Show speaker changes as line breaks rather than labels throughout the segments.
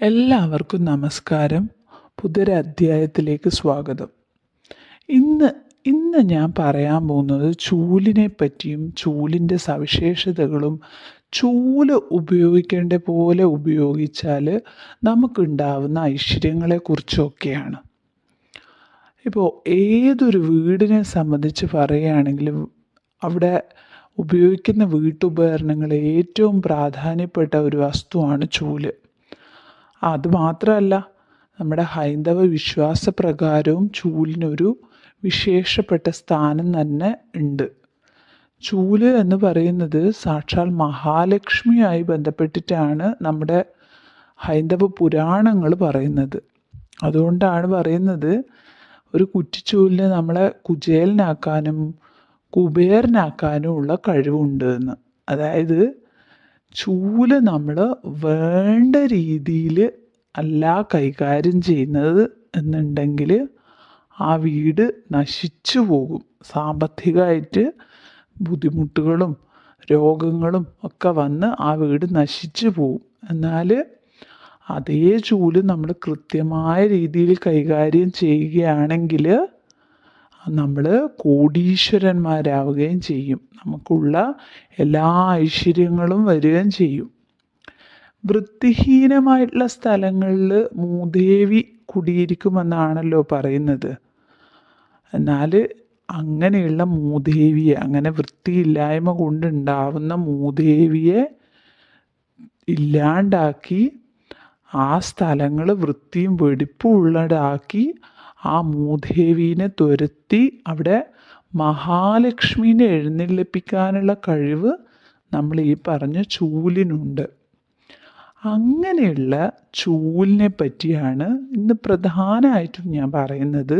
എല്ലാവർക്കും നമസ്കാരം. പുതിയൊരു അധ്യായത്തിലേക്ക് സ്വാഗതം. ഇന്ന് ഇന്ന് ഞാൻ പറയാൻ പോകുന്നത് ചൂലിനെ പറ്റിയും ചൂലിന്റെ സവിശേഷതകളും ചൂൽ ഉപയോഗിക്കേണ്ട പോലെ ഉപയോഗിച്ചാൽ നമുക്കുണ്ടാവുന്ന ഐശ്വര്യങ്ങളെക്കുറിച്ചൊക്കെയാണ്. ഇപ്പോൾ ഏതൊരു വീടിനെ സംബന്ധിച്ച് പറയുകയാണെങ്കിലും അവിടെ ഉപയോഗിക്കുന്ന വീട്ടുപകരണങ്ങളിൽ ഏറ്റവും പ്രാധാന്യപ്പെട്ട ഒരു വസ്തുവാണ് ചൂൽ. അത് മാത്രമല്ല നമ്മുടെ ഹൈന്ദവ വിശ്വാസപ്രകാരവും ചൂലിനൊരു വിശേഷപ്പെട്ട സ്ഥാനം തന്നെ ഉണ്ട്. ചൂൽ എന്ന് പറയുന്നത് സാക്ഷാൽ മഹാലക്ഷ്മിയായി ബന്ധപ്പെട്ടിട്ടാണ് നമ്മുടെ ഹൈന്ദവ പുരാണങ്ങൾ പറയുന്നത്. അതുകൊണ്ടാണ് പറയുന്നത് ഒരു കുറ്റിച്ചൂലിന് നമ്മളെ കുചേലനാക്കാനും കുബേരനാക്കാനും ഉള്ള കഴിവുണ്ട് എന്ന്. അതായത് ചൂൽ നമ്മൾ വേണ്ട രീതിയിൽ അല്ല കൈകാര്യം ചെയ്യുന്നത് എന്നുണ്ടെങ്കിൽ ആ വീട് നശിച്ചു പോകും. സാമ്പത്തികമായിട്ട് ബുദ്ധിമുട്ടുകളും രോഗങ്ങളും ഒക്കെ വന്ന് ആ വീട് നശിച്ചു പോകും. എന്നാൽ അതേ ചൂൽ നമ്മൾ കൃത്യമായ രീതിയിൽ കൈകാര്യം ചെയ്യുകയാണെങ്കിൽ നമ്മൾ കോടീശ്വരന്മാരാവുകയും ചെയ്യും. നമുക്കുള്ള എല്ലാ ഐശ്വര്യങ്ങളും വരികയും ചെയ്യും. വൃത്തിഹീനമായിട്ടുള്ള സ്ഥലങ്ങളിൽ മൂദേവി കുടിയിരിക്കുമെന്നാണല്ലോ പറയുന്നത്. എന്നാൽ അങ്ങനെയുള്ള മൂദേവിയെ അങ്ങനെ വൃത്തിയില്ലായ്മ കൊണ്ടുണ്ടാവുന്ന മൂദേവിയെ ഇല്ലാണ്ടാക്കി ആ സ്ഥലങ്ങൾ വൃത്തിയും വെടിപ്പും ഉള്ളതാക്കി ആ മൂദേവീനെ തുരത്തി അവിടെ മഹാലക്ഷ്മീനെ എഴുന്നള്ളിപ്പിക്കാനുള്ള കഴിവ് നമ്മൾ ഈ പറഞ്ഞ ചൂലിനുണ്ട്. അങ്ങനെയുള്ള ചൂലിനെ പറ്റിയാണ് ഇന്ന് പ്രധാനമായിട്ടും ഞാൻ പറയുന്നത്.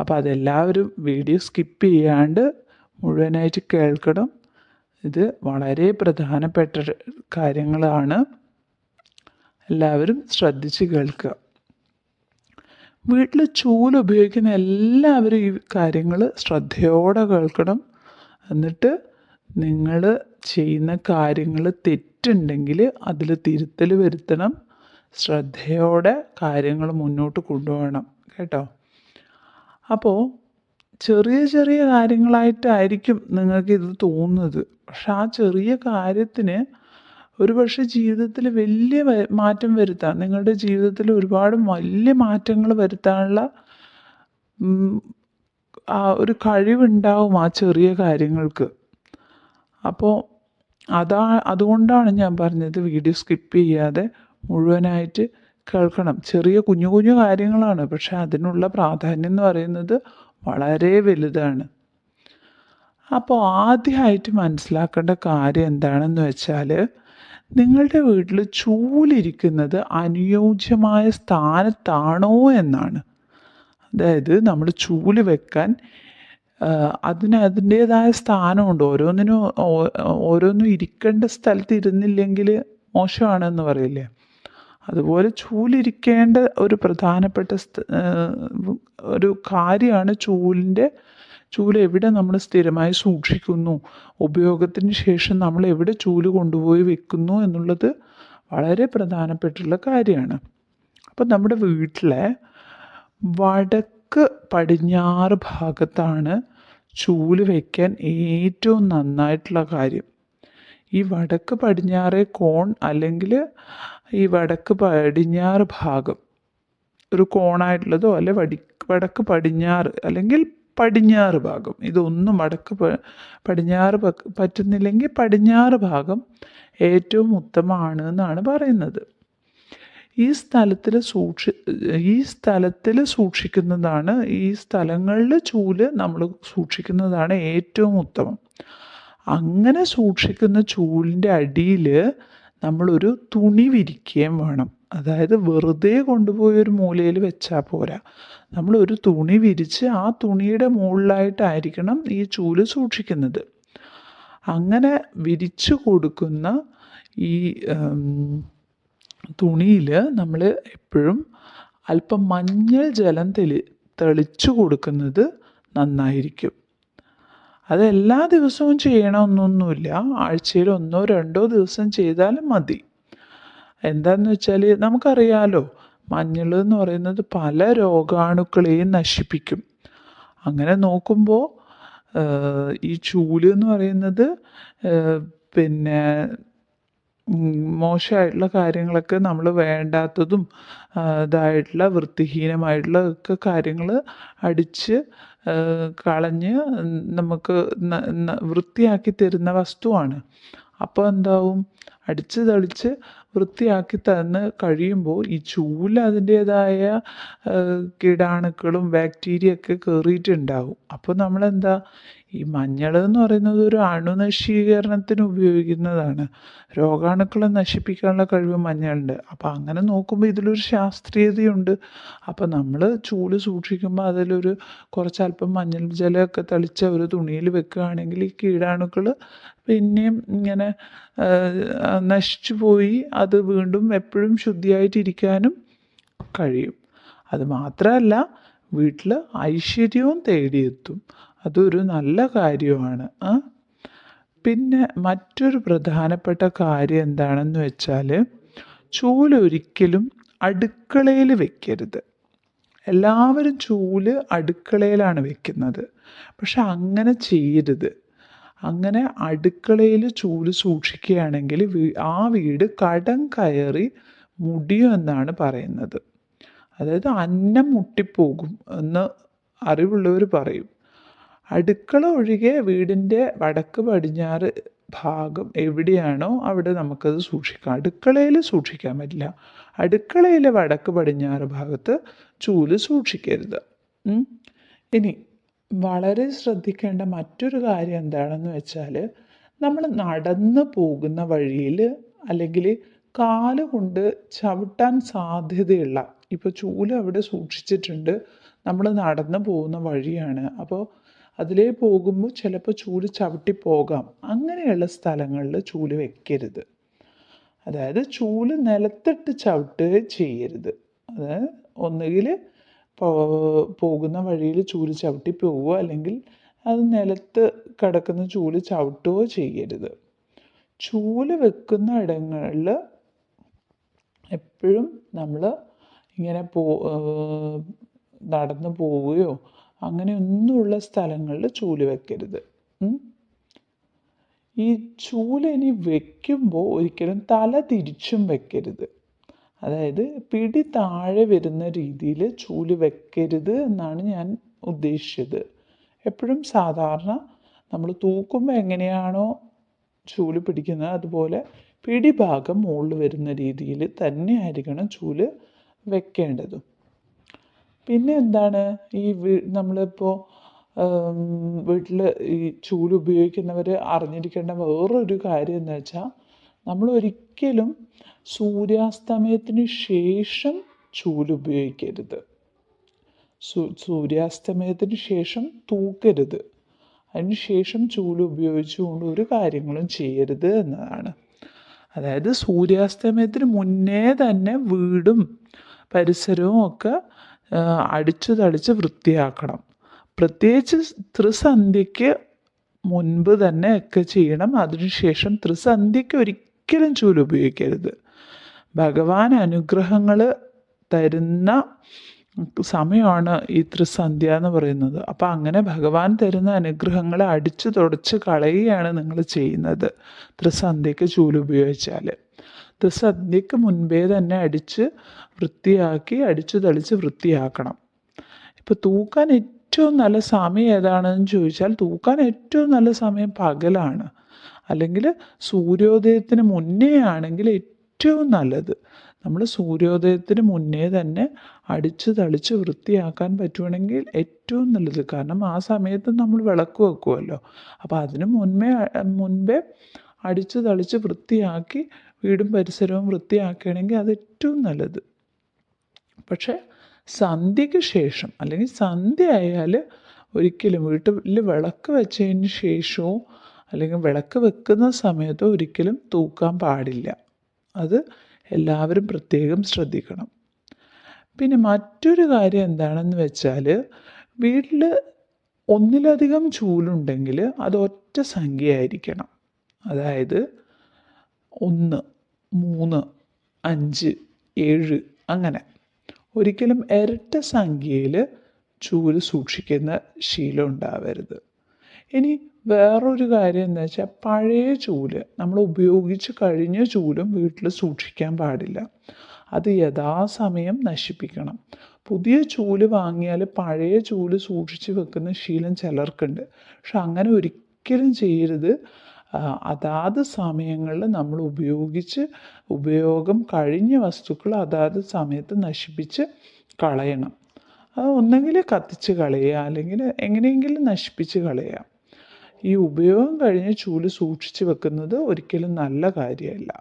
അപ്പോൾ അതെല്ലാവരും വീഡിയോ സ്കിപ്പ് ചെയ്യാണ്ട് മുഴുവനായിട്ട് കേൾക്കണം. ഇത് വളരെ പ്രധാനപ്പെട്ട കാര്യങ്ങളാണ്. എല്ലാവരും ശ്രദ്ധിച്ച് കേൾക്കുക. വീട്ടിൽ ചൂൽ ഉപയോഗിക്കുന്ന എല്ലാവരും ഈ കാര്യങ്ങൾ ശ്രദ്ധയോടെ കേൾക്കണം. എന്നിട്ട് നിങ്ങൾ ചെയ്യുന്ന കാര്യങ്ങൾ തെറ്റുണ്ടെങ്കിൽ അതിൽ തിരുത്തൽ വരുത്തണം. ശ്രദ്ധയോടെ കാര്യങ്ങൾ മുന്നോട്ട് കൊണ്ടുപോകണം. കേട്ടോ? അപ്പോൾ ചെറിയ ചെറിയ കാര്യങ്ങളായിട്ടായിരിക്കും നിങ്ങൾക്ക് ഇത് തോന്നുന്നത്. പക്ഷെ ആ ചെറിയ കാര്യത്തിന് ഒരു പക്ഷേ ജീവിതത്തിൽ വലിയ മാറ്റം വരുത്താം നിങ്ങളുടെ ജീവിതത്തിൽ ഒരുപാട് വലിയ മാറ്റങ്ങൾ വരുത്താനുള്ള ആ ഒരു കഴിവുണ്ടാവും ആ ചെറിയ കാര്യങ്ങൾക്ക്. അപ്പോൾ അതാ അതുകൊണ്ടാണ് ഞാൻ പറഞ്ഞത് വീഡിയോ സ്കിപ്പ് ചെയ്യാതെ മുഴുവനായിട്ട് കേൾക്കണം. ചെറിയ കുഞ്ഞു കുഞ്ഞു കാര്യങ്ങളാണ് പക്ഷെ അതിനുള്ള പ്രാധാന്യം എന്ന് പറയുന്നത് വളരെ വലുതാണ്. അപ്പോൾ ആദ്യമായിട്ട് മനസ്സിലാക്കേണ്ട കാര്യം എന്താണെന്ന് വെച്ചാൽ നിങ്ങളുടെ വീട്ടിൽ ചൂലിരിക്കുന്നത് അനുയോജ്യമായ സ്ഥാനത്താണോ എന്നാണ്. അതായത് നമ്മൾ ചൂൽ വെക്കാൻ അതിന് അതിന്റേതായ സ്ഥാനമുണ്ട്. ഓരോന്നിനും ഓരോന്നും ഇരിക്കേണ്ട സ്ഥലത്ത് ഇരുന്നില്ലെങ്കിൽ മോശമാണെന്ന് പറയില്ലേ? അതുപോലെ ചൂലിരിക്കേണ്ട ഒരു പ്രധാനപ്പെട്ട ഒരു കാര്യമാണ് ചൂലിന്റെ ചൂൽ എവിടെ നമ്മൾ സ്ഥിരമായി സൂക്ഷിക്കുന്നു? ഉപയോഗത്തിന് ശേഷം നമ്മൾ എവിടെ ചൂൽ കൊണ്ടുപോയി വെക്കുന്നു എന്നുള്ളത് വളരെ പ്രധാനപ്പെട്ടുള്ള കാര്യമാണ്. അപ്പം നമ്മുടെ വീട്ടിലെ വടക്ക് പടിഞ്ഞാറ് ഭാഗത്താണ് ചൂൽ വയ്ക്കാൻ ഏറ്റവും നന്നായിട്ടുള്ള കാര്യം. ഈ വടക്ക് പടിഞ്ഞാറ് കോൺ അല്ലെങ്കിൽ ഈ വടക്ക് പടിഞ്ഞാറ് ഭാഗം ഒരു കോണായിട്ടുള്ളതോ അല്ലെ വടി വടക്ക് പടിഞ്ഞാറ് അല്ലെങ്കിൽ പടിഞ്ഞാറ് ഭാഗം. ഇതൊന്നും വടക്ക് പടിഞ്ഞാറ് പറ്റുന്നില്ലെങ്കിൽ പടിഞ്ഞാറ് ഭാഗം ഏറ്റവും ഉത്തമമാണ് എന്നാണ് പറയുന്നത്. ഈ സ്ഥലത്തിൽ സൂക്ഷി ഈ സ്ഥലത്തിൽ സൂക്ഷിക്കുന്നതാണ് ഈ സ്ഥലങ്ങളിൽ ചൂൽ നമ്മൾ സൂക്ഷിക്കുന്നതാണ് ഏറ്റവും ഉത്തമം. അങ്ങനെ സൂക്ഷിക്കുന്ന ചൂലിന്റെ അടിയിൽ നമ്മളൊരു തുണി വിരിക്കുകയും വേണം. അതായത് വെറുതെ കൊണ്ടുപോയി ഒരു മൂലയിൽ വെച്ചാൽ പോരാ. നമ്മൾ ഒരു തുണി വിരിച്ച് ആ തുണിയുടെ മുകളിലായിട്ടായിരിക്കണം ഈ ചൂൽ സൂക്ഷിക്കുന്നത്. അങ്ങനെ വിരിച്ചു കൊടുക്കുന്ന ഈ തുണിയിൽ നമ്മൾ എപ്പോഴും അല്പം മഞ്ഞൾ ജലം തെളി തെളിച്ചു കൊടുക്കുന്നത് നന്നായിരിക്കും. അത് എല്ലാ ദിവസവും ചെയ്യണമെന്നൊന്നുമില്ല. ആഴ്ചയിൽ ഒന്നോ രണ്ടോ ദിവസം ചെയ്താലും മതി. എന്താന്ന് വെച്ചാൽ നമുക്കറിയാലോ മഞ്ഞൾ എന്ന് പറയുന്നത് പല രോഗാണുക്കളെയും നശിപ്പിക്കും. അങ്ങനെ നോക്കുമ്പോൾ ഈ ചൂൽ എന്ന് പറയുന്നത് പിന്നെ മോശമായിട്ടുള്ള കാര്യങ്ങളൊക്കെ നമ്മൾ വേണ്ടാത്തതും ഇതായിട്ടുള്ള വൃത്തിഹീനമായിട്ടുള്ള ഒക്കെ കാര്യങ്ങൾ അടിച്ച് കളഞ്ഞ് നമുക്ക് വൃത്തിയാക്കി തരുന്ന വസ്തുവാണ്. അപ്പോൾ എന്താവും? അടിച്ച് തളിച്ച് വൃത്തിയാക്കി തന്ന് കഴിയുമ്പോൾ ഈ ചൂൽ അതിന്റെതായ കീടാണുക്കളും ബാക്ടീരിയ ഒക്കെ കയറിയിട്ടുണ്ടാവും അപ്പോൾ നമ്മളെന്താ ഈ മഞ്ഞൾ എന്ന് പറയുന്നത് ഒരു അണുനശീകരണത്തിന് ഉപയോഗിക്കുന്നതാണ്. രോഗാണുക്കളെ നശിപ്പിക്കാനുള്ള കഴിവ് മഞ്ഞളുണ്ട്. അപ്പോൾ അങ്ങനെ നോക്കുമ്പോൾ ഇതിലൊരു ശാസ്ത്രീയതയുണ്ട്. അപ്പോൾ നമ്മൾ ചൂട് സൂക്ഷിക്കുമ്പോൾ അതിലൊരു കുറച്ചല്പം മഞ്ഞൾ ജലമൊക്കെ തളിച്ച ഒരു തുണിയിൽ വെക്കുകയാണെങ്കിൽ ഈ കീടാണുക്കൾ പിന്നെയും ഇങ്ങനെ നശിച്ചു പോയി. അത് വീണ്ടും എപ്പോഴും ശുദ്ധിയായിട്ടിരിക്കാനും കഴിയും. അത് മാത്രമല്ല വീട്ടിൽ ഐശ്വര്യവും തേടിയെത്തും. അതൊരു നല്ല കാര്യമാണ്. പിന്നെ മറ്റൊരു പ്രധാനപ്പെട്ട കാര്യം എന്താണെന്ന് വെച്ചാൽ ചൂൽ ഒരിക്കലും അടുക്കളയിൽ വെക്കരുത്. എല്ലാവരും ചൂൽ അടുക്കളയിലാണ് വെക്കുന്നത്. പക്ഷെ അങ്ങനെ ചെയ്യരുത്. അങ്ങനെ അടുക്കളയിൽ ചൂൽ സൂക്ഷിക്കുകയാണെങ്കിൽ ആ വീട് കടം കയറി മുടിയും എന്നാണ് പറയുന്നത്. അതായത് അന്നം മുട്ടിപ്പോകും എന്ന് അറിവുള്ളവർ പറയും. അടുക്കള ഒഴികെ വീടിന്റെ വടക്ക് പടിഞ്ഞാറ് ഭാഗം എവിടെയാണോ അവിടെ നമുക്കത് സൂക്ഷിക്കാം. അടുക്കളയിൽ സൂക്ഷിക്കാൻ പറ്റില്ല. അടുക്കളയിലെ വടക്ക് പടിഞ്ഞാറ് ഭാഗത്ത് ചൂൽ സൂക്ഷിക്കരുത്. ഇനി വളരെ ശ്രദ്ധിക്കേണ്ട മറ്റൊരു കാര്യം എന്താണെന്ന് വെച്ചാൽ നമ്മൾ നടന്നു പോകുന്ന വഴിയിൽ അല്ലെങ്കിൽ കാൽ കൊണ്ട് ചവിട്ടാൻ സാധ്യതയുള്ള ഇപ്പോൾ ചൂൽ അവിടെ സൂക്ഷിച്ചിട്ടുണ്ട് നമ്മൾ നടന്നു പോകുന്ന വഴിയാണ്. അപ്പോൾ അതിലേ പോകുമ്പോൾ ചിലപ്പോൾ ചൂൽ ചവിട്ടി പോകാം. അങ്ങനെയുള്ള സ്ഥലങ്ങളിൽ ചൂൽ വെക്കരുത്. അതായത് ചൂൽ നിലത്തിട്ട് ചവിട്ടുകയും ചെയ്യരുത്. അത് ഒന്നുകിൽ പോകുന്ന വഴിയിൽ ചൂൽ ചവിട്ടി പോവുകയോ അല്ലെങ്കിൽ അത് നിലത്ത് കിടക്കുന്ന ചൂൽ ചവിട്ടുകയോ ചെയ്യരുത്. ചൂൽ വെക്കുന്ന ഇടങ്ങളിൽ എപ്പോഴും നമ്മൾ ഇങ്ങനെ പോ നടന്നു പോവുകയോ അങ്ങനെയൊന്നുമുള്ള സ്ഥലങ്ങളിൽ ചൂൽ വെക്കരുത്. ഈ ചൂൽ ഇനി വെക്കുമ്പോൾ ഒരിക്കലും തല തിരിച്ചും വെക്കരുത്. അതായത് പിടി താഴെ വരുന്ന രീതിയിൽ ചൂൽ വെക്കരുത് എന്നാണ് ഞാൻ ഉദ്ദേശിച്ചത്. എപ്പോഴും സാധാരണ നമ്മൾ തൂക്കുമ്പോൾ എങ്ങനെയാണോ ചൂൽ പിടിക്കുന്നത് അതുപോലെ പിടിഭാഗം മുകളിൽ വരുന്ന രീതിയിൽ തന്നെ ആയിരിക്കണം ചൂൽ വെക്കേണ്ടതും. പിന്നെ എന്താണ്? ഈ നമ്മളിപ്പോൾ വീട്ടിൽ ഈ ചൂൽ ഉപയോഗിക്കുന്നവർ അറിഞ്ഞിരിക്കേണ്ട വേറൊരു കാര്യം എന്ന് വെച്ചാൽ നമ്മൾ ഒരിക്കലും സൂര്യാസ്തമയത്തിന് ശേഷം ചൂൽ ഉപയോഗിക്കരുത് സൂര്യാസ്തമയത്തിന് ശേഷം തൂക്കരുത്. അതിന് ശേഷം ചൂൽ ഉപയോഗിച്ചുകൊണ്ട് ഒരു കാര്യങ്ങളും ചെയ്യരുത് എന്നതാണ്. അതായത് സൂര്യാസ്തമയത്തിന് മുന്നേ തന്നെ വീടും പരിസരവും ഒക്കെ അടിച്ചു തളിച്ച് വൃത്തിയാക്കണം. പ്രത്യേകിച്ച് ത്രിസന്ധ്യയ്ക്ക് മുൻപ് തന്നെ ഒക്കെ ചെയ്യണം. അതിനുശേഷം ത്രിസന്ധ്യയ്ക്ക് ഒരിക്കലും ചൂൽ ഉപയോഗിക്കരുത്. ഭഗവാൻ അനുഗ്രഹങ്ങൾ തരുന്ന സമയമാണ് ഈ ത്രിസന്ധ്യ എന്ന് പറയുന്നത്. അപ്പം അങ്ങനെ ഭഗവാൻ തരുന്ന അനുഗ്രഹങ്ങളെ അടിച്ചു തുടച്ച് കളയുകയാണ് നിങ്ങൾ ചെയ്യുന്നത് ത്രിസന്ധ്യയ്ക്ക് ചൂൽ ഉപയോഗിച്ചാൽ ത്രിസന്ധ്യയ്ക്ക് മുൻപേ തന്നെ അടിച്ച് വൃത്തിയാക്കി അടിച്ചു തളിച്ച് വൃത്തിയാക്കണം. ഇപ്പം തൂക്കാൻ ഏറ്റവും നല്ല സമയം ഏതാണെന്ന് ചോദിച്ചാൽ തൂക്കാൻ ഏറ്റവും നല്ല സമയം പകലാണ്. അല്ലെങ്കിൽ സൂര്യോദയത്തിന് മുന്നേ ആണെങ്കിൽ ഏറ്റവും നല്ലത്. നമ്മൾ സൂര്യോദയത്തിന് മുന്നേ തന്നെ അടിച്ച് തളിച്ച് വൃത്തിയാക്കാൻ പറ്റുവാണെങ്കിൽ ഏറ്റവും നല്ലത്. കാരണം ആ സമയത്ത് നമ്മൾ വിളക്ക് വെക്കുമല്ലോ അപ്പോൾ അതിന് മുൻപേ മുൻപേ അടിച്ച് തളിച്ച് വൃത്തിയാക്കി വീടും പരിസരവും വൃത്തിയാക്കുകയാണെങ്കിൽ അത് ഏറ്റവും നല്ലത്. പക്ഷേ സന്ധ്യയ്ക്ക് ശേഷം അല്ലെങ്കിൽ സന്ധ്യ ആയാൽ ഒരിക്കലും വീട്ടിൽ വിളക്ക് വെച്ചതിന് ശേഷമോ അല്ലെങ്കിൽ വിളക്ക് വെക്കുന്ന സമയത്ത് ഒരിക്കലും തൂക്കാൻ പാടില്ല. അത് എല്ലാവരും പ്രത്യേകം ശ്രദ്ധിക്കണം. പിന്നെ മറ്റൊരു കാര്യം എന്താണെന്ന് വെച്ചാൽ വീട്ടിൽ ഒന്നിലധികം ചൂലുണ്ടെങ്കിൽ അത് ഒറ്റ സംഖ്യയായിരിക്കണം. അതായത് ഒന്ന് മൂന്ന് അഞ്ച് ഏഴ് അങ്ങനെ. ഒരിക്കലും ഇരട്ട സംഖ്യയിൽ ചൂൽ സൂക്ഷിക്കുന്ന ശീലം ഉണ്ടാവരുത്. ഇനി വേറൊരു കാര്യം എന്താ വെച്ചാൽ പഴയ ചൂൽ നമ്മൾ ഉപയോഗിച്ച് കഴിഞ്ഞ ചൂലും വീട്ടിൽ സൂക്ഷിക്കാൻ പാടില്ല. അത് യഥാസമയം നശിപ്പിക്കണം. പുതിയ ചൂൽ വാങ്ങിയാൽ പഴയ ചൂൽ സൂക്ഷിച്ച് വെക്കുന്ന ശീലം ചിലർക്കുണ്ട്. പക്ഷെ അങ്ങനെ ഒരിക്കലും ചെയ്യരുത്. അതാത് സമയങ്ങളിൽ നമ്മൾ ഉപയോഗിച്ച് ഉപയോഗം കഴിഞ്ഞ വസ്തുക്കൾ അതാത് സമയത്ത് നശിപ്പിച്ച് കളയണം. അത് ഒന്നെങ്കിൽ കത്തിച്ച് കളയുക അല്ലെങ്കിൽ എങ്ങനെയെങ്കിലും നശിപ്പിച്ച് കളയുക. ഈ ഉപയോഗം കഴിഞ്ഞ് ചൂൽ സൂക്ഷിച്ച് വെക്കുന്നത് ഒരിക്കലും നല്ല കാര്യമല്ല.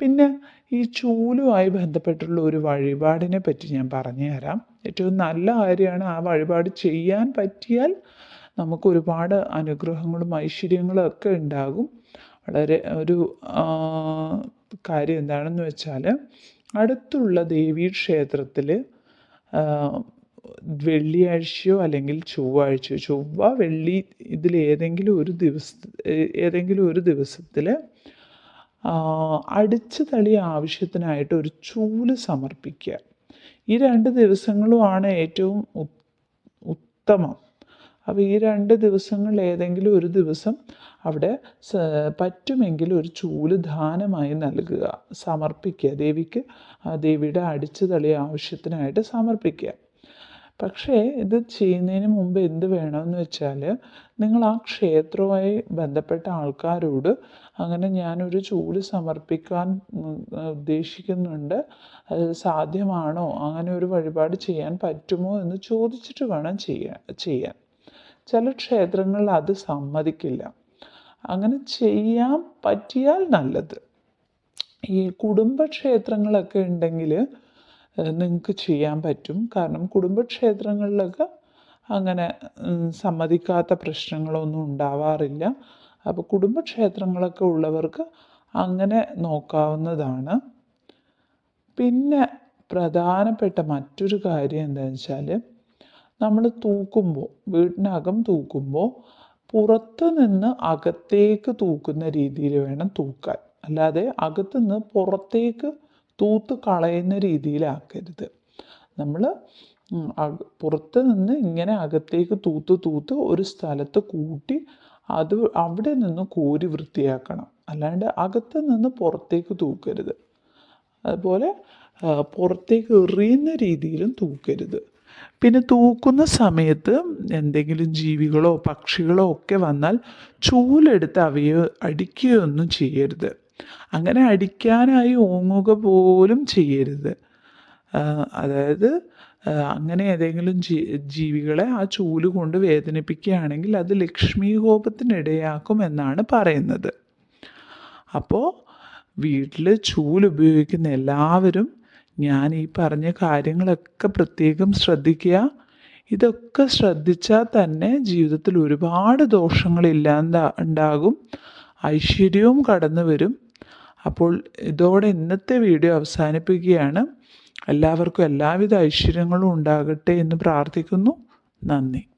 പിന്നെ ഈ ചൂലുമായി ബന്ധപ്പെട്ടുള്ള ഒരു വഴിപാടിനെ പറ്റി ഞാൻ പറഞ്ഞു തരാം. ഏറ്റവും നല്ല കാര്യമാണ് ആ വഴിപാട് ചെയ്യാൻ പറ്റിയാൽ നമുക്ക് ഒരുപാട് അനുഗ്രഹങ്ങളും ഐശ്വര്യങ്ങളും ഒക്കെ ഉണ്ടാകും. വളരെ ഒരു കാര്യം എന്താണെന്ന് വെച്ചാൽ അടുത്തുള്ള ദേവീ ക്ഷേത്രത്തിൽ വെള്ളിയാഴ്ചയോ അല്ലെങ്കിൽ ചൊവ്വാഴ്ചയോ ചൊവ്വ വെള്ളി ഇതിൽ ഏതെങ്കിലും ഒരു ദിവസ ഏതെങ്കിലും ഒരു ദിവസത്തിൽ അടിച്ചു തളി ആവശ്യത്തിനായിട്ട് ഒരു ചൂൽ സമർപ്പിക്കുക. ഈ രണ്ട് ദിവസങ്ങളുമാണ് ഏറ്റവും ഉത്തമം. അപ്പോൾ ഈ രണ്ട് ദിവസങ്ങളിൽ ഏതെങ്കിലും ഒരു ദിവസം അവിടെ പറ്റുമെങ്കിൽ ഒരു ചൂൽ ദാനമായി നൽകുക സമർപ്പിക്കുക ദേവിക്ക് ദേവിയുടെ അടിച്ചു തളിയ ആവശ്യത്തിനായിട്ട് സമർപ്പിക്കുക. പക്ഷേ ഇത് ചെയ്യുന്നതിന് മുമ്പ് എന്ത് വേണമെന്ന് വെച്ചാൽ നിങ്ങൾ ആ ക്ഷേത്രവുമായി ബന്ധപ്പെട്ട ആൾക്കാരോട് അങ്ങനെ ഞാനൊരു ചൂൽ സമർപ്പിക്കാൻ ഉദ്ദേശിക്കുന്നുണ്ട് അത് സാധ്യമാണോ അങ്ങനെ ഒരു വഴിപാട് ചെയ്യാൻ പറ്റുമോ എന്ന് ചോദിച്ചിട്ട് വേണം ചെയ്യാൻ ചെയ്യാൻ. ചില ക്ഷേത്രങ്ങളിൽ അത് സമ്മതിക്കില്ല. അങ്ങനെ ചെയ്യാൻ പറ്റിയാൽ നല്ലത്. ഈ കുടുംബക്ഷേത്രങ്ങളൊക്കെ ഉണ്ടെങ്കിൽ നിങ്ങൾക്ക് ചെയ്യാൻ പറ്റും. കാരണം കുടുംബക്ഷേത്രങ്ങളിലൊക്കെ അങ്ങനെ സമ്മതിക്കാത്ത പ്രശ്നങ്ങളൊന്നും ഉണ്ടാവാറില്ല. അപ്പോൾ കുടുംബക്ഷേത്രങ്ങളൊക്കെ ഉള്ളവർക്ക് അങ്ങനെ നോക്കാവുന്നതാണ്. പിന്നെ പ്രധാനപ്പെട്ട മറ്റൊരു കാര്യം എന്താണെന്ന് വെച്ചാൽ നമ്മൾ തൂക്കുമ്പോൾ വീടിനകം തൂക്കുമ്പോൾ പുറത്ത് നിന്ന് അകത്തേക്ക് തൂക്കുന്ന രീതിയിൽ വേണം തൂക്കാൻ. അല്ലാതെ അകത്ത് നിന്ന് പുറത്തേക്ക് തൂത്ത് കളയുന്ന രീതിയിലാക്കരുത്. നമ്മൾ പുറത്ത് നിന്ന് ഇങ്ങനെ അകത്തേക്ക് തൂത്ത് തൂത്ത് ഒരു സ്ഥലത്ത് കൂട്ടി അത് അവിടെ നിന്ന് കോരി വൃത്തിയാക്കണം. അല്ലാണ്ട് അകത്ത് നിന്ന് പുറത്തേക്ക് തൂക്കരുത്. അതുപോലെ പുറത്തേക്ക് എറിയുന്ന രീതിയിലും തൂക്കരുത്. പിന്നെ തൂക്കുന്ന സമയത്ത് എന്തെങ്കിലും ജീവികളോ പക്ഷികളോ ഒക്കെ വന്നാൽ ചൂലെടുത്ത് അവയെ അടിക്കുകയൊന്നും ചെയ്യരുത്. അങ്ങനെ അടിക്കാനായി ഓങ്ങുക പോലും ചെയ്യരുത്. അതായത് അങ്ങനെ ഏതെങ്കിലും ജീ ജീവികളെ ആ ചൂൽ കൊണ്ട് വേദനിപ്പിക്കുകയാണെങ്കിൽ അത് ലക്ഷ്മി കോപത്തിനിടയാക്കും എന്നാണ് പറയുന്നത്. അപ്പോൾ വീട്ടിൽ ചൂൽ ഉപയോഗിക്കുന്ന എല്ലാവരും ഞാൻ ഈ പറഞ്ഞ കാര്യങ്ങളൊക്കെ പ്രത്യേകം ശ്രദ്ധിക്കുക. ഇതൊക്കെ ശ്രദ്ധിച്ചാൽ തന്നെ ജീവിതത്തിൽ ഒരുപാട് ദോഷങ്ങളില്ലാതെ ഉണ്ടാകും. ഐശ്വര്യവും കടന്നു വരും. അപ്പോൾ ഇതോടെ ഇന്നത്തെ വീഡിയോ അവസാനിപ്പിക്കുകയാണ്. എല്ലാവർക്കും എല്ലാവിധ ഐശ്വര്യങ്ങളും ഉണ്ടാകട്ടെ എന്ന് പ്രാർത്ഥിക്കുന്നു. നന്ദി.